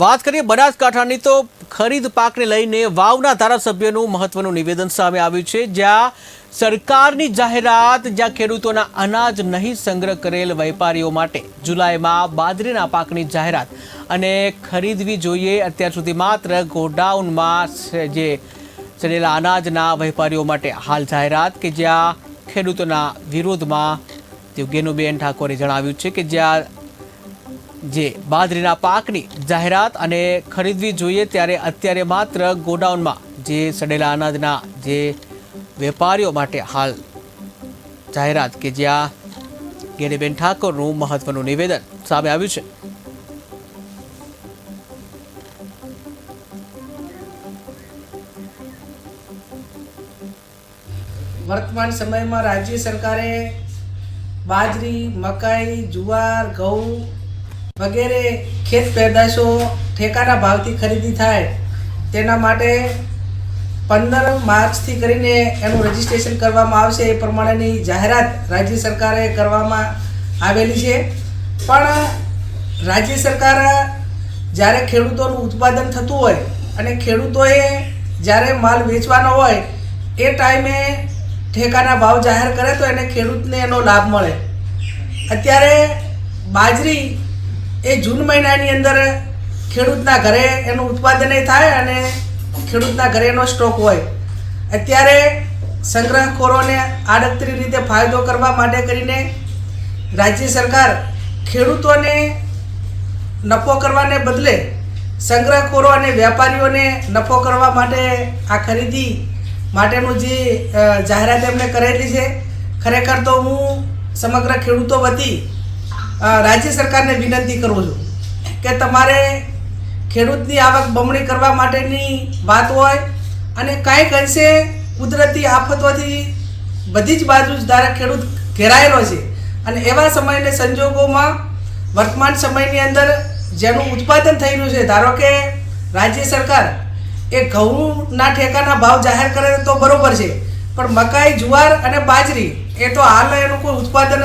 વાત કરીએ બનાસકાંઠાની તો ખરીદ પાકને લઈને વાવના ધારાસભ્યનું મહત્વનું નિવેદન સામે આવ્યું છે. જ્યાં સરકારની જાહેરાત, જ્યાં ખેડૂતોના અનાજ નહીં સંગ્રહ કરેલ વેપારીઓ માટે જુલાઈમાં બાજરીના પાકની જાહેરાત. અને ખરીદવી જોઈએ અત્યાર સુધી માત્ર ગોડાઉનમાં જે ચડેલા અનાજના વેપારીઓ માટે હાલ જાહેરાત કે જ્યાં ખેડૂતોના વિરોધમાં ગેનુબેન ઠાકોરે જણાવ્યું છે કે જ્યાં જે બાજરીના પાકની જાહેરાત અને ખરીદવી જોઈએ ત્યારે અત્યારે માત્ર ગોડાઉનમાં જે સડેલા અનાજના જે વેપારીઓ માટે હાલ જાહેરાત કે જ્યાં ગેરીબેન ઠાકોરનું મહત્વનું નિવેદન સામે આવ્યું છે. વર્તમાન સમયમાં રાજ્ય સરકારે બાજરી, મકાઈ, જુવાર, ઘઉં વગેરે ખેત પેદાશો ઠેકાના ભાવથી ખરીદી થાય, તેના માટે પંદર માર્ચથી કરીને એનું રજીસ્ટ્રેશન કરવામાં આવશે. એ પ્રમાણેની જાહેરાત રાજ્ય સરકારે કરવામાં આવેલી છે. પણ રાજ્ય સરકાર જ્યારે ખેડૂતોનું ઉત્પાદન થતું હોય અને ખેડૂતોએ જ્યારે માલ વેચવાનો હોય, એ ટાઈમે ઠેકાના ભાવ જાહેર કરે તો એને ખેડૂતને એનો લાભ મળે. અત્યારે બાજરી એ જૂન મહિનાની અંદર ખેડૂતના ઘરે એનું ઉત્પાદન થાય અને ખેડૂતના ઘરે એનો સ્ટોક હોય. અત્યારે સંગ્રહખોરોને આડકતરી રીતે ફાયદો કરવા માટે કરીને રાજ્ય સરકાર ખેડૂતોને નફો કરવાને બદલે સંગ્રહખોરો અને વેપારીઓને નફો કરવા માટે આ ખરીદી માટેનું જે જાહેરાત એમણે કરેલી છે. ખરેખર તો હું સમગ્ર ખેડૂતો વતી રાજ્ય સરકારને વિનંતી કરું છું કે તમારે ખેડૂતની આવક બમણી કરવા માટેની વાત હોય અને કાંઈક અંશે કુદરતી આફતોથી બધી જ બાજુ ધારા ખેડૂત ઘેરાયેલો છે. અને એવા સમયને સંજોગોમાં વર્તમાન સમયની અંદર જેનું ઉત્પાદન થઈ રહ્યું છે, ધારો કે રાજ્ય સરકાર એ ઘઉંના ઠેકાના ભાવ જાહેર કરે તો બરોબર છે, પણ મકાઈ, જુવાર અને બાજરી એ તો હાલ એનું કોઈ ઉત્પાદન